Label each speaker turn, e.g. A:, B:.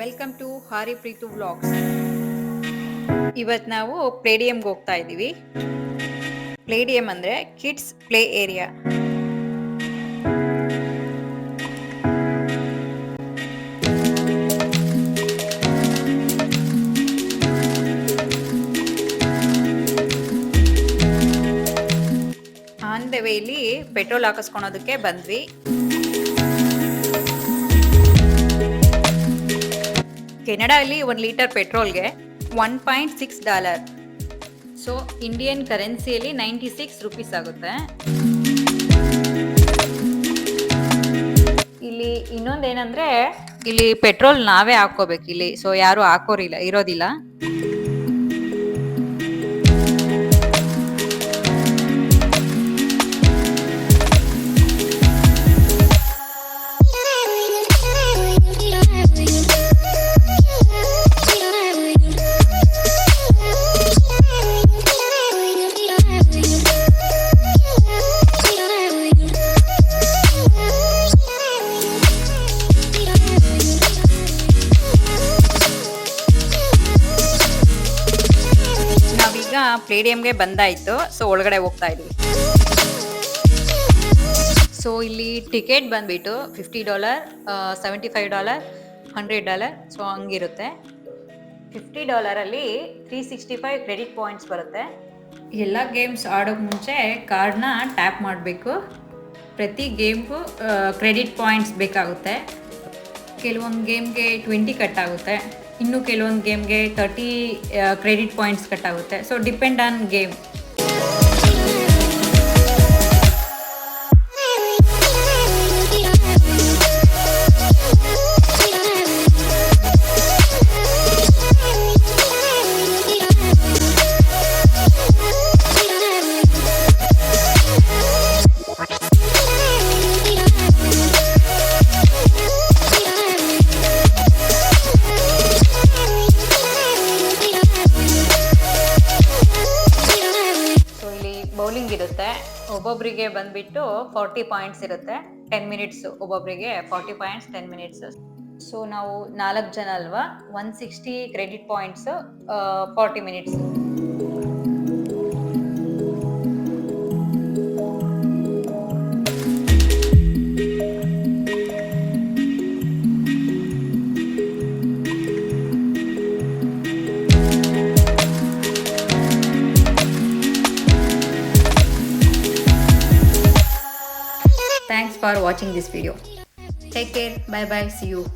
A: Welcome to ಹಾರಿ Preethu vlogs ಇವತ್ತು ನಾವು ಪ್ಲೇಡಿಯಂಗೆ ಹೋಗ್ತಾ ಇದ್ದೀವಿ. ಪ್ಲೇಡಿಯಂ ಅಂದರೆ kids play area on the ವೇಲಿ petrol ಹಾಕಿಸ್ಕೊಳೋದಕ್ಕೆ ಬಂದ್ವಿ. ಕೆನಡಾದಲ್ಲಿ ಒಂದು litre ಪೆಟ್ರೋಲ್ಗೆ one point six dollar. So Indian ಕರೆನ್ಸಿಯಲ್ಲಿ ನೈಂಟಿ ಸಿಕ್ಸ್ ರುಪೀಸ್ ಆಗುತ್ತೆ. ಇಲ್ಲಿ ಇನ್ನೊಂದೇನಂದ್ರೆ ಇಲ್ಲಿ ಪೆಟ್ರೋಲ್ ನಾವೇ ಹಾಕೋಬೇಕು ಇಲ್ಲಿ. ಸೊ ಯಾರು ಹಾಕೋರಿಲ್ಲ, ಇರೋದಿಲ್ಲ. ಪ್ಲೇಡಿಯಂಗೆ ಬಂದಾಯ್ತು. ಸೊ ಒಳಗಡೆ ಹೋಗ್ತಾ ಇದ್ವಿ. ಸೊ ಇಲ್ಲಿ ಟಿಕೆಟ್ ಬಂದ್ಬಿಟ್ಟು fifty dollar seventy five dollar hundred dollar so ಹಂಗಿರುತ್ತೆ. Fifty ಡಾಲರಲ್ಲಿ three sixty five credit points ಬರುತ್ತೆ. ಎಲ್ಲ ಗೇಮ್ಸ್ ಆಡೋಕ್ಕೆ ಮುಂಚೆ ಕಾರ್ಡ್ನ ಟ್ಯಾಪ್ ಮಾಡಬೇಕು. ಪ್ರತಿ ಗೇಮ್ಗೂ ಕ್ರೆಡಿಟ್ ಪಾಯಿಂಟ್ಸ್ ಬೇಕಾಗುತ್ತೆ. ಕೆಲವೊಂದು ಗೇಮ್ಗೆ ಟ್ವೆಂಟಿ ಕಟ್ ಆಗುತ್ತೆ. ಇನ್ನು ಕೆಲವೊಂದು ಗೇಮ್ಗೆ ತರ್ಟಿ ಕ್ರೆಡಿಟ್ ಪಾಯಿಂಟ್ಸ್ ಕಟ್ ಆಗುತ್ತೆ. ಸೊ ಡಿಪೆಂಡ್ ಆನ್ ಗೇಮ್ ಇರುತ್ತೆ. ಒಬ್ಬೊಬ್ಬರಿಗೆ ಬಂದ್ಬಿಟ್ಟು ಫಾರ್ಟಿ ಪಾಯಿಂಟ್ಸ್ ಇರುತ್ತೆ. ಟೆನ್ ಮಿನಿಟ್ಸ್ ಒಬ್ಬೊಬ್ಬರಿಗೆ forty points ten minutes so ನಾವು ನಾಲ್ಕು ಜನ ಅಲ್ವಾ? One sixty credit points forty minutes for watching this video. Take care. Bye bye. See you.